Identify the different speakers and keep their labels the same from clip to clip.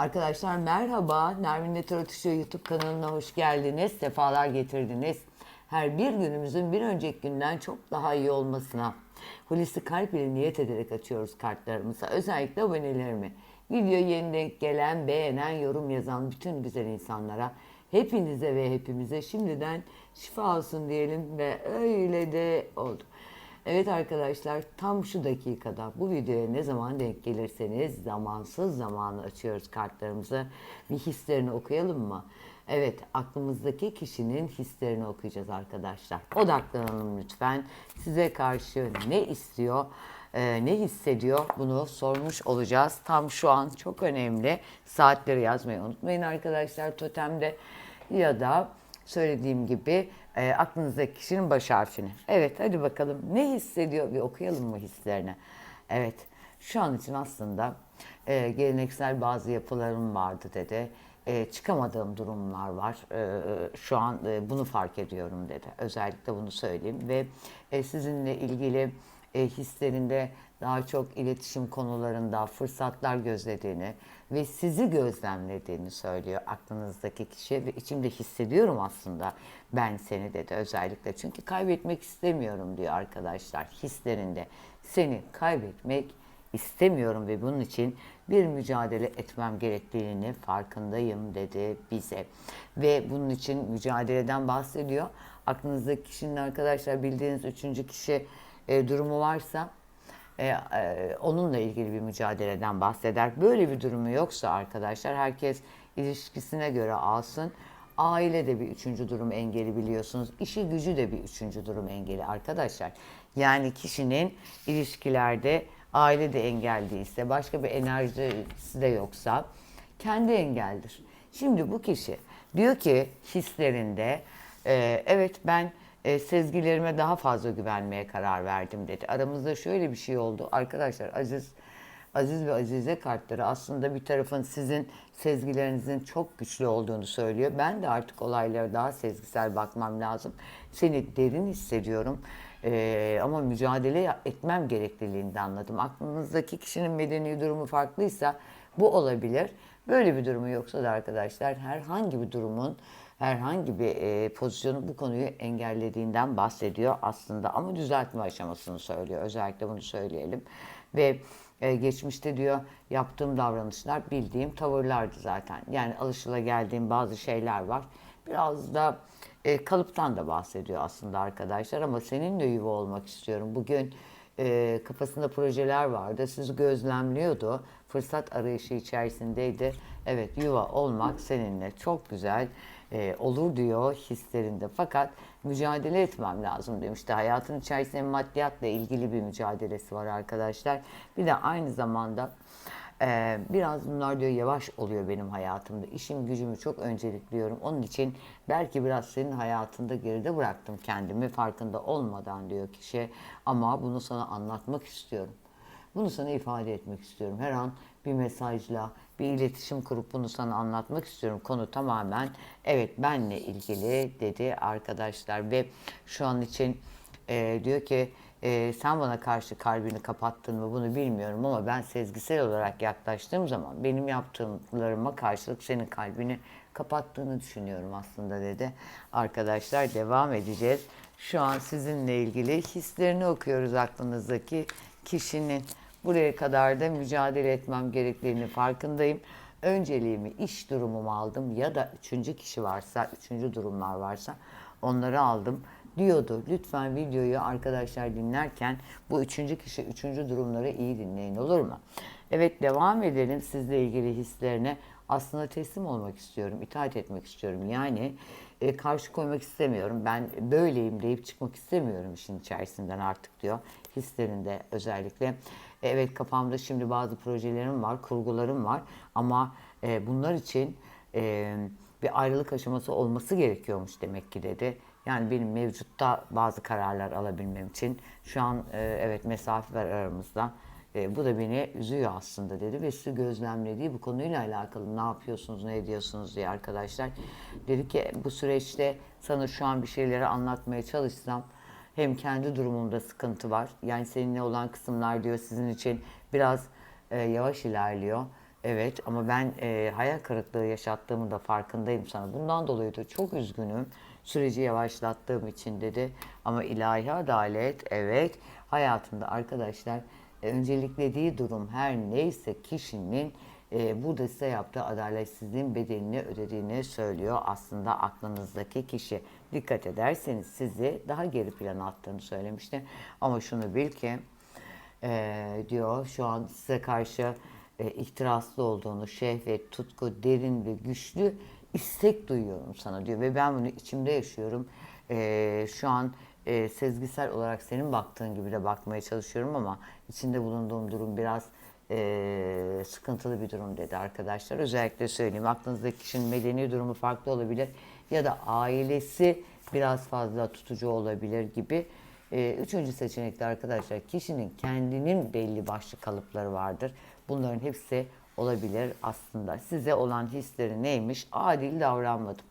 Speaker 1: Arkadaşlar merhaba. Nermin Show YouTube kanalına hoş geldiniz. Sefalar getirdiniz. Her bir günümüzün bir önceki günden çok daha iyi olmasına Hulusi Kalp ile niyet ederek açıyoruz kartlarımızı. Özellikle abonelerimi. Videoyu yeni gelen, beğenen, yorum yazan bütün güzel insanlara hepinize ve hepimize şimdiden şifa olsun diyelim ve öyle de oldu. Evet arkadaşlar tam şu dakikada bu videoya ne zaman denk gelirseniz zamansız zamanı açıyoruz kartlarımızı. Bir hislerini okuyalım mı? Evet aklımızdaki kişinin hislerini okuyacağız arkadaşlar. Odaklanalım lütfen. Size karşı ne istiyor? e, ne hissediyor bunu sormuş olacağız. Tam şu an çok önemli. Saatleri yazmayı unutmayın arkadaşlar totemde ya da söylediğim gibi e, aklınızdaki kişinin baş harfini. Evet hadi bakalım ne hissediyor bir okuyalım mı hislerini. Evet şu an için aslında e, geleneksel bazı yapılarım vardı dedi. E, çıkamadığım durumlar var. E, şu an e, bunu fark ediyorum dedi. Özellikle bunu söyleyeyim ve e, sizinle ilgili e, hislerinde daha çok iletişim konularında fırsatlar gözlediğini ve sizi gözlemlediğini söylüyor aklınızdaki kişi ve içimde hissediyorum aslında ben seni dedi özellikle çünkü kaybetmek istemiyorum diyor arkadaşlar hislerinde seni kaybetmek istemiyorum ve bunun için bir mücadele etmem gerektiğini farkındayım dedi bize. Ve bunun için mücadeleden bahsediyor. Aklınızdaki kişinin arkadaşlar bildiğiniz üçüncü kişi e, durumu varsa e, e, onunla ilgili bir mücadeleden bahseder. Böyle bir durumu yoksa arkadaşlar herkes ilişkisine göre alsın. Aile de bir üçüncü durum engeli biliyorsunuz. İşi gücü de bir üçüncü durum engeli arkadaşlar. Yani kişinin ilişkilerde aile de engel başka bir enerjisi de yoksa kendi engeldir. Şimdi bu kişi diyor ki hislerinde e, evet ben e, sezgilerime daha fazla güvenmeye karar verdim dedi. Aramızda şöyle bir şey oldu. Arkadaşlar Aziz Aziz ve Azize kartları aslında bir tarafın sizin sezgilerinizin çok güçlü olduğunu söylüyor. Ben de artık olaylara daha sezgisel bakmam lazım. Seni derin hissediyorum. Ee, ama mücadele etmem gerekliliğini de anladım. Aklınızdaki kişinin medeni durumu farklıysa bu olabilir. Böyle bir durumu yoksa da arkadaşlar herhangi bir durumun herhangi bir e, pozisyonu bu konuyu engellediğinden bahsediyor aslında ama düzeltme aşamasını söylüyor. Özellikle bunu söyleyelim. Ve e, geçmişte diyor yaptığım davranışlar bildiğim tavırlardı zaten. Yani alışılageldiğim bazı şeyler var. Biraz da e, kalıptan da bahsediyor aslında arkadaşlar ama seninle yuva olmak istiyorum. Bugün e, kafasında projeler vardı. Sizi gözlemliyordu. Fırsat arayışı içerisindeydi. Evet yuva olmak seninle çok güzel e, olur diyor hislerinde. Fakat mücadele etmem lazım demişti. Hayatın içerisinde maddiyatla ilgili bir mücadelesi var arkadaşlar. Bir de aynı zamanda ee, biraz bunlar diyor yavaş oluyor benim hayatımda. İşim gücümü çok öncelikliyorum. Onun için belki biraz senin hayatında geride bıraktım kendimi farkında olmadan diyor kişi. Ama bunu sana anlatmak istiyorum. Bunu sana ifade etmek istiyorum. Her an bir mesajla, bir iletişim kurup bunu sana anlatmak istiyorum. Konu tamamen evet benle ilgili dedi arkadaşlar ve şu an için e, diyor ki e, sen bana karşı kalbini kapattın mı bunu bilmiyorum ama ben sezgisel olarak yaklaştığım zaman benim yaptığımlarıma karşılık senin kalbini kapattığını düşünüyorum aslında dedi. Arkadaşlar devam edeceğiz. Şu an sizinle ilgili hislerini okuyoruz aklınızdaki kişinin. Buraya kadar da mücadele etmem gerektiğini farkındayım. Önceliğimi iş durumumu aldım ya da üçüncü kişi varsa, üçüncü durumlar varsa onları aldım diyordu. Lütfen videoyu arkadaşlar dinlerken bu üçüncü kişi, üçüncü durumları iyi dinleyin olur mu? Evet devam edelim sizle ilgili hislerine. Aslında teslim olmak istiyorum, itaat etmek istiyorum. Yani e, karşı koymak istemiyorum. Ben böyleyim deyip çıkmak istemiyorum işin içerisinden artık diyor. Hislerinde özellikle. Evet kafamda şimdi bazı projelerim var, kurgularım var ama e, bunlar için e, bir ayrılık aşaması olması gerekiyormuş demek ki dedi. Yani benim mevcutta bazı kararlar alabilmem için şu an e, evet mesafe var aramızda. E, bu da beni üzüyor aslında dedi ve sizi gözlemlediği bu konuyla alakalı ne yapıyorsunuz, ne ediyorsunuz diye arkadaşlar. Dedi ki bu süreçte sana şu an bir şeyleri anlatmaya çalışsam hem kendi durumumda sıkıntı var. Yani seninle olan kısımlar diyor sizin için biraz e, yavaş ilerliyor. Evet ama ben e, hayal kırıklığı yaşattığımı da farkındayım sana. Bundan dolayı da çok üzgünüm. Süreci yavaşlattığım için dedi. Ama ilahi adalet evet hayatında arkadaşlar e, önceliklediği durum her neyse kişinin e, burada size yaptığı adaletsizliğin bedelini ödediğini söylüyor aslında aklınızdaki kişi. Dikkat ederseniz sizi daha geri plana attığını söylemişti. Ama şunu bil ki e, diyor şu an size karşı e, ihtiraslı olduğunu, şehvet, tutku, derin ve güçlü istek duyuyorum sana diyor. Ve ben bunu içimde yaşıyorum. E, şu an e, sezgisel olarak senin baktığın gibi de bakmaya çalışıyorum ama içinde bulunduğum durum biraz e, sıkıntılı bir durum dedi arkadaşlar. Özellikle söyleyeyim aklınızdaki kişinin medeni durumu farklı olabilir ya da ailesi biraz fazla tutucu olabilir gibi. E, üçüncü seçenekte arkadaşlar kişinin kendinin belli başlı kalıpları vardır. Bunların hepsi olabilir aslında. Size olan hisleri neymiş? Adil davranmadım.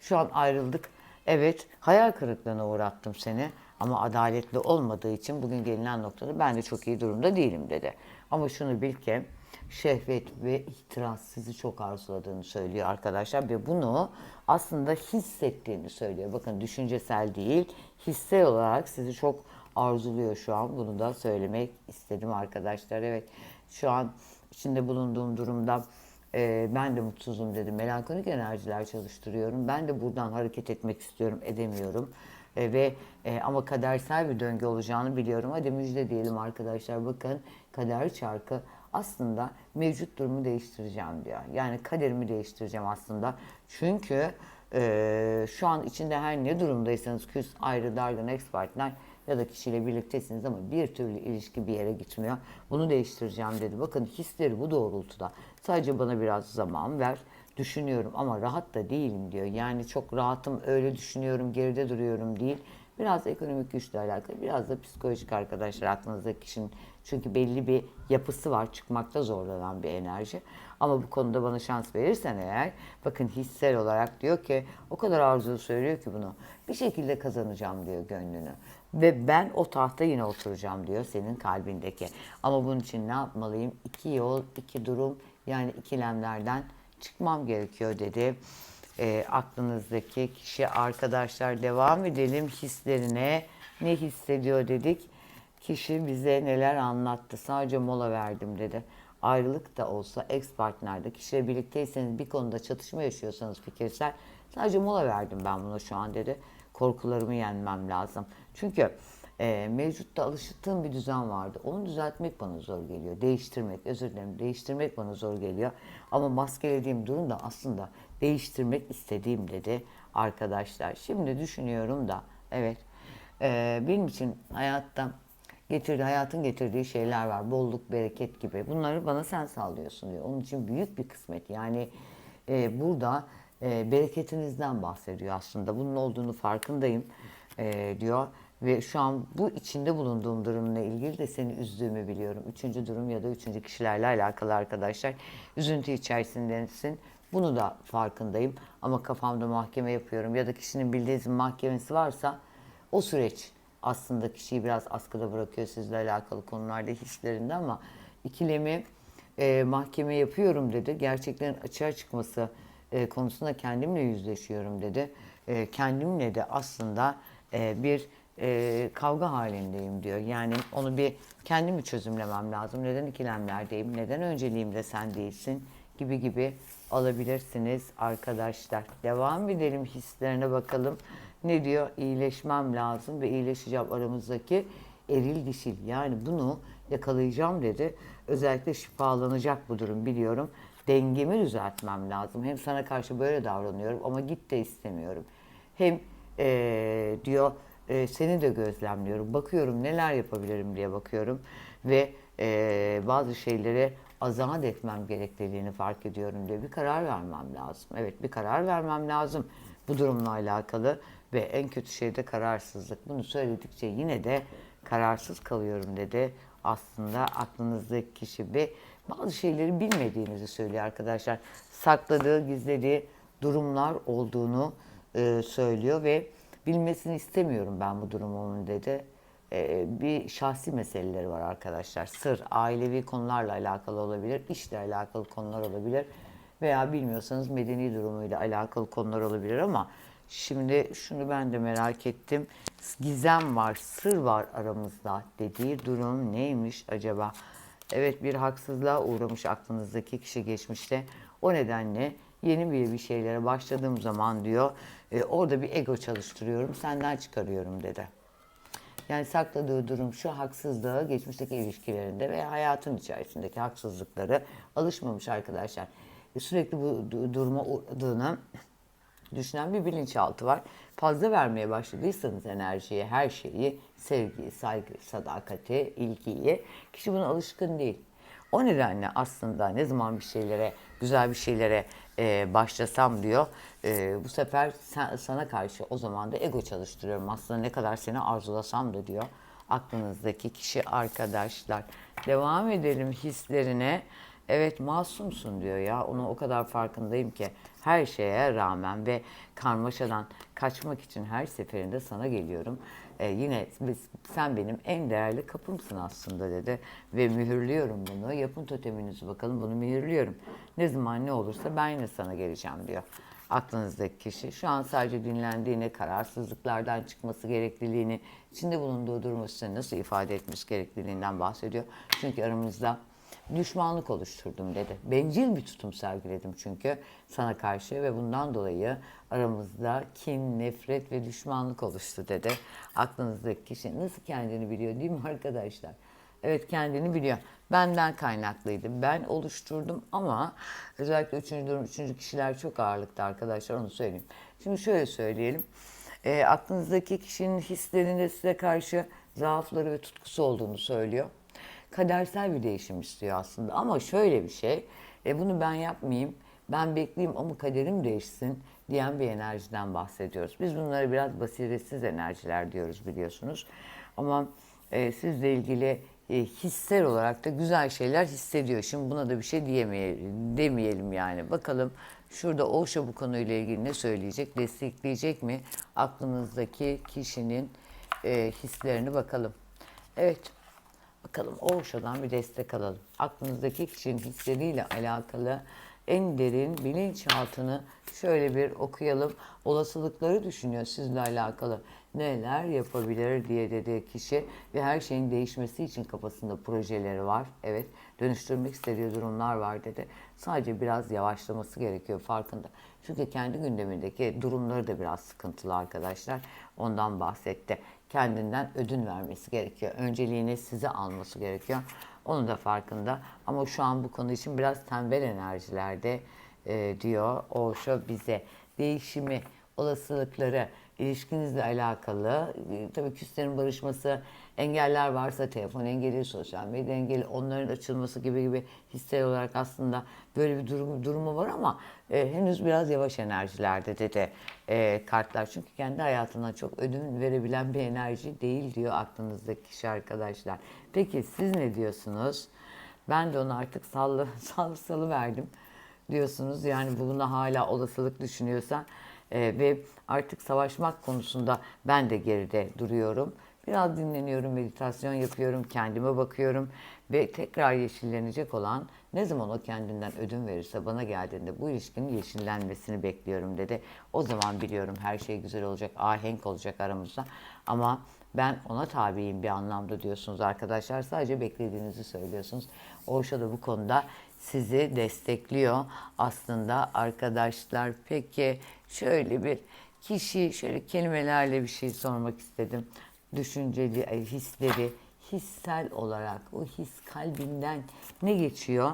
Speaker 1: Şu an ayrıldık. Evet hayal kırıklığına uğrattım seni ama adaletli olmadığı için bugün gelinen noktada ben de çok iyi durumda değilim dedi. Ama şunu bil ki şehvet ve ihtiras sizi çok arzuladığını söylüyor arkadaşlar ve bunu aslında hissettiğini söylüyor. Bakın düşüncesel değil, hissel olarak sizi çok arzuluyor şu an. Bunu da söylemek istedim arkadaşlar. Evet şu an içinde bulunduğum durumda e, ben de mutsuzum dedim. Melankolik enerjiler çalıştırıyorum. Ben de buradan hareket etmek istiyorum, edemiyorum. E, ve e, ama kadersel bir döngü olacağını biliyorum. Hadi müjde diyelim arkadaşlar. Bakın kader çarkı aslında mevcut durumu değiştireceğim diyor. Yani kaderimi değiştireceğim aslında. Çünkü e, şu an içinde her ne durumdaysanız küs, ayrı, dargın, ex partner ya da kişiyle birliktesiniz ama bir türlü ilişki bir yere gitmiyor. Bunu değiştireceğim dedi. Bakın hisleri bu doğrultuda. Sadece bana biraz zaman ver. Düşünüyorum ama rahat da değilim diyor. Yani çok rahatım öyle düşünüyorum geride duruyorum değil. Biraz ekonomik güçle alakalı, biraz da psikolojik arkadaşlar aklınızdaki kişinin. Çünkü belli bir yapısı var, çıkmakta zorlanan bir enerji. Ama bu konuda bana şans verirsen eğer, bakın hissel olarak diyor ki, o kadar arzulu söylüyor ki bunu. Bir şekilde kazanacağım diyor gönlünü. Ve ben o tahta yine oturacağım diyor senin kalbindeki. Ama bunun için ne yapmalıyım? İki yol, iki durum yani ikilemlerden çıkmam gerekiyor dedi. E, aklınızdaki kişi arkadaşlar devam edelim hislerine. Ne hissediyor dedik. Kişi bize neler anlattı. Sadece mola verdim dedi. Ayrılık da olsa ex partnerde kişiyle birlikteyseniz bir konuda çatışma yaşıyorsanız fikirsel sadece mola verdim ben buna şu an dedi. Korkularımı yenmem lazım. Çünkü e, mevcutta alıştığım bir düzen vardı. Onu düzeltmek bana zor geliyor. Değiştirmek, özür dilerim, değiştirmek bana zor geliyor. Ama maskelediğim durum da aslında değiştirmek istediğim dedi arkadaşlar. Şimdi düşünüyorum da evet e, benim için hayatta getirdiği, hayatın getirdiği şeyler var. Bolluk, bereket gibi. Bunları bana sen sağlıyorsun diyor. Onun için büyük bir kısmet. Yani e, burada e, bereketinizden bahsediyor aslında. Bunun olduğunu farkındayım e, diyor. Ve şu an bu içinde bulunduğum durumla ilgili de seni üzdüğümü biliyorum. Üçüncü durum ya da üçüncü kişilerle alakalı arkadaşlar. Üzüntü içerisindesin. Bunu da farkındayım. Ama kafamda mahkeme yapıyorum. Ya da kişinin bildiğiniz mahkemesi varsa o süreç aslında kişiyi biraz askıda bırakıyor sizle alakalı konularda hislerinde ama ikilemi e, mahkeme yapıyorum dedi. Gerçeklerin açığa çıkması e, konusunda kendimle yüzleşiyorum dedi. E, kendimle de aslında e, bir e, kavga halindeyim diyor. Yani onu bir kendimi çözümlemem lazım. Neden ikilemlerdeyim? Neden önceliğimde sen değilsin? Gibi gibi alabilirsiniz arkadaşlar. Devam edelim hislerine bakalım. Ne diyor? İyileşmem lazım ve iyileşeceğim aramızdaki eril dişil. Yani bunu yakalayacağım dedi. Özellikle şifalanacak bu durum biliyorum. Dengemi düzeltmem lazım. Hem sana karşı böyle davranıyorum ama git de istemiyorum. Hem eee, diyor e, seni de gözlemliyorum. Bakıyorum neler yapabilirim diye bakıyorum. Ve e, bazı şeyleri azat etmem gerektiğini fark ediyorum diye bir karar vermem lazım. Evet bir karar vermem lazım bu durumla alakalı ve en kötü şey de kararsızlık. Bunu söyledikçe yine de kararsız kalıyorum dedi. Aslında aklınızdaki kişi ve bazı şeyleri bilmediğinizi söylüyor arkadaşlar. Sakladığı, gizlediği durumlar olduğunu e, söylüyor ve bilmesini istemiyorum ben bu durumumun dedi. e, bir şahsi meseleleri var arkadaşlar. Sır, ailevi konularla alakalı olabilir, işle alakalı konular olabilir veya bilmiyorsanız medeni durumuyla alakalı konular olabilir ama şimdi şunu ben de merak ettim. Gizem var, sır var aramızda dediği durum neymiş acaba? Evet bir haksızlığa uğramış aklınızdaki kişi geçmişte. O nedenle yeni bir bir şeylere başladığım zaman diyor e, orada bir ego çalıştırıyorum senden çıkarıyorum dedi. Yani sakladığı durum şu haksızlığı geçmişteki ilişkilerinde veya hayatın içerisindeki haksızlıkları alışmamış arkadaşlar. Sürekli bu du- duruma uğradığını düşünen bir bilinçaltı var. Fazla vermeye başladıysanız enerjiye, her şeyi, sevgiyi, saygıyı, sadakati, ilgiyi, kişi buna alışkın değil. O nedenle aslında ne zaman bir şeylere, güzel bir şeylere e, başlasam diyor, e, bu sefer sen- sana karşı o zaman da ego çalıştırıyorum. Aslında ne kadar seni arzulasam da diyor, aklınızdaki kişi arkadaşlar. Devam edelim hislerine. Evet masumsun diyor ya. Onu o kadar farkındayım ki her şeye rağmen ve karmaşadan kaçmak için her seferinde sana geliyorum. Ee, yine biz, sen benim en değerli kapımsın aslında dedi. Ve mühürlüyorum bunu. Yapın toteminizi bakalım bunu mühürlüyorum. Ne zaman ne olursa ben yine sana geleceğim diyor. Aklınızdaki kişi şu an sadece dinlendiğini, kararsızlıklardan çıkması gerekliliğini, içinde bulunduğu durumu size nasıl ifade etmesi gerekliliğinden bahsediyor. Çünkü aramızda düşmanlık oluşturdum dedi. Bencil bir tutum sergiledim çünkü sana karşı ve bundan dolayı aramızda kin, nefret ve düşmanlık oluştu dedi. Aklınızdaki kişi nasıl kendini biliyor değil mi arkadaşlar? Evet kendini biliyor. Benden kaynaklıydı. Ben oluşturdum ama özellikle üçüncü durum, üçüncü kişiler çok ağırlıkta arkadaşlar onu söyleyeyim. Şimdi şöyle söyleyelim. E, aklınızdaki kişinin hislerinde size karşı zaafları ve tutkusu olduğunu söylüyor kadersel bir değişim istiyor aslında. Ama şöyle bir şey, e, bunu ben yapmayayım, ben bekleyeyim ama kaderim değişsin diyen bir enerjiden bahsediyoruz. Biz bunlara biraz basiretsiz enerjiler diyoruz biliyorsunuz. Ama e, sizle ilgili e, hissel olarak da güzel şeyler hissediyor. Şimdi buna da bir şey diyemeyelim, demeyelim yani. Bakalım şurada Oşa bu konuyla ilgili ne söyleyecek, destekleyecek mi aklınızdaki kişinin e, hislerini bakalım. Evet. Bakalım Oğuşa'dan bir destek alalım. Aklınızdaki kişinin hisleriyle alakalı en derin bilinçaltını şöyle bir okuyalım. Olasılıkları düşünüyor sizle alakalı. Neler yapabilir diye dedi kişi ve her şeyin değişmesi için kafasında projeleri var. Evet dönüştürmek istediği durumlar var dedi. Sadece biraz yavaşlaması gerekiyor farkında. Çünkü kendi gündemindeki durumları da biraz sıkıntılı arkadaşlar. Ondan bahsetti. Kendinden ödün vermesi gerekiyor. Önceliğini size alması gerekiyor. Onun da farkında. Ama şu an bu konu için biraz tembel enerjilerde e, diyor Osho bize. Değişimi, olasılıkları, ilişkinizle alakalı, e, tabii küslerin barışması, engeller varsa telefon engeli, sosyal medya engeli, onların açılması gibi gibi hissel olarak aslında böyle bir durum, durumu var ama e, henüz biraz yavaş enerjilerde dedi e, kartlar. Çünkü kendi hayatına çok ödün verebilen bir enerji değil diyor aklınızdaki kişi arkadaşlar. Peki siz ne diyorsunuz? Ben de onu artık sallı, sallı salı verdim diyorsunuz. Yani buna hala olasılık düşünüyorsa e, ve artık savaşmak konusunda ben de geride duruyorum. Biraz dinleniyorum, meditasyon yapıyorum, kendime bakıyorum ve tekrar yeşillenecek olan ne zaman o kendinden ödün verirse bana geldiğinde bu ilişkinin yeşillenmesini bekliyorum dedi. O zaman biliyorum her şey güzel olacak, ahenk olacak aramızda ama ben ona tabiyim bir anlamda diyorsunuz arkadaşlar. Sadece beklediğinizi söylüyorsunuz. Oşa da bu konuda sizi destekliyor aslında arkadaşlar. Peki şöyle bir kişi şöyle kelimelerle bir şey sormak istedim. Düşünceli e, hisleri hissel olarak o his kalbinden ne geçiyor?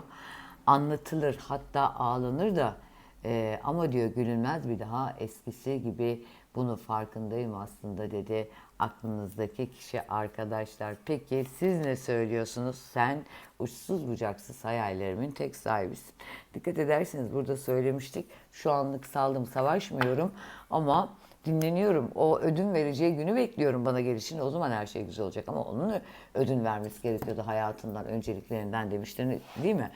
Speaker 1: Anlatılır hatta ağlanır da e, ama diyor gülünmez bir daha eskisi gibi bunu farkındayım aslında dedi aklınızdaki kişi arkadaşlar. Peki siz ne söylüyorsunuz? Sen uçsuz bucaksız hayallerimin tek sahibisin. Dikkat ederseniz burada söylemiştik. Şu anlık saldım savaşmıyorum ama dinleniyorum. O ödün vereceği günü bekliyorum bana gelişini. O zaman her şey güzel olacak ama onun ödün vermesi gerekiyordu hayatından, önceliklerinden demişler değil mi?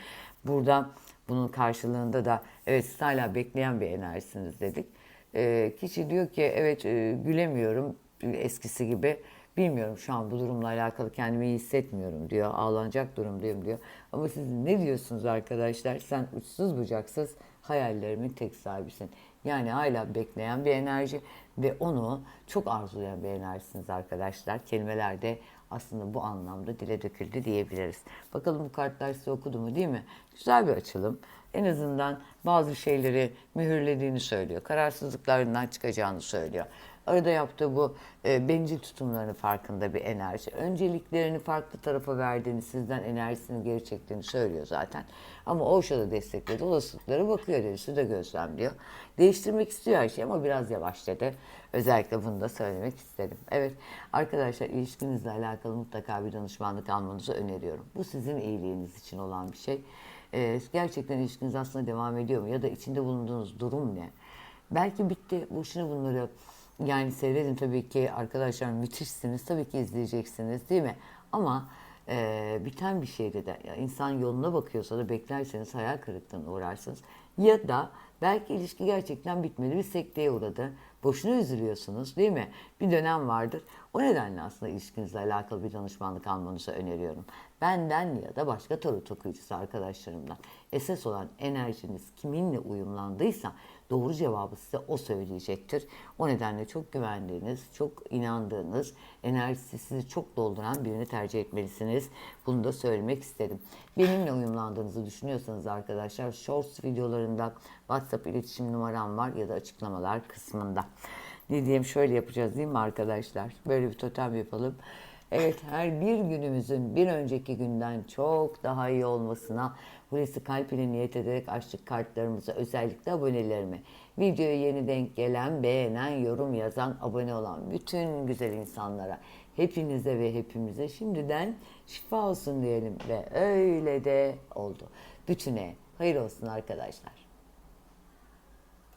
Speaker 1: Burada bunun karşılığında da evet siz hala bekleyen bir enerjisiniz dedik. Ee, kişi diyor ki evet e, gülemiyorum eskisi gibi. Bilmiyorum şu an bu durumla alakalı kendimi iyi hissetmiyorum diyor. Ağlanacak durumdayım diyor. Ama siz ne diyorsunuz arkadaşlar? Sen uçsuz bucaksız hayallerimin tek sahibisin. Yani hala bekleyen bir enerji ve onu çok arzulayan bir enerjisiniz arkadaşlar. Kelimelerde aslında bu anlamda dile döküldü diyebiliriz. Bakalım bu kartlar size okudu mu değil mi? Güzel bir açılım. En azından bazı şeyleri mühürlediğini söylüyor. Kararsızlıklarından çıkacağını söylüyor. Arada yaptığı bu e, bencil tutumlarının farkında bir enerji. Önceliklerini farklı tarafa verdiğini, sizden enerjisini geri çektiğini söylüyor zaten. Ama Oşa da destekledi. Olasılıklara bakıyor dedi. Su da gözlemliyor. Değiştirmek istiyor her şeyi ama biraz yavaş dedi. Özellikle bunu da söylemek istedim. Evet arkadaşlar ilişkinizle alakalı mutlaka bir danışmanlık almanızı öneriyorum. Bu sizin iyiliğiniz için olan bir şey. Ee, gerçekten ilişkiniz aslında devam ediyor mu? Ya da içinde bulunduğunuz durum ne? Belki bitti. Boşuna bunları yani seyredin tabii ki arkadaşlar müthişsiniz. Tabii ki izleyeceksiniz değil mi? Ama e, biten bir şeyde de ya insan yoluna bakıyorsa da beklerseniz hayal kırıklığına uğrarsınız. Ya da belki ilişki gerçekten bitmedi. Bir sekteye uğradı. Boşuna üzülüyorsunuz değil mi? Bir dönem vardır. O nedenle aslında ilişkinizle alakalı bir danışmanlık almanızı öneriyorum. Benden ya da başka tarot okuyucusu arkadaşlarımdan. Esas olan enerjiniz kiminle uyumlandıysa doğru cevabı size o söyleyecektir. O nedenle çok güvendiğiniz, çok inandığınız, enerjisi sizi çok dolduran birini tercih etmelisiniz. Bunu da söylemek istedim. Benimle uyumlandığınızı düşünüyorsanız arkadaşlar Shorts videolarında WhatsApp iletişim numaram var ya da açıklamalar kısmında. Ne diyeyim şöyle yapacağız değil mi arkadaşlar? Böyle bir totem yapalım. Evet her bir günümüzün bir önceki günden çok daha iyi olmasına Hulusi Kalp ile niyet ederek açtık kartlarımızı özellikle abonelerime. Videoya yeni denk gelen, beğenen, yorum yazan, abone olan bütün güzel insanlara hepinize ve hepimize şimdiden şifa olsun diyelim ve öyle de oldu. Bütüne hayır olsun arkadaşlar.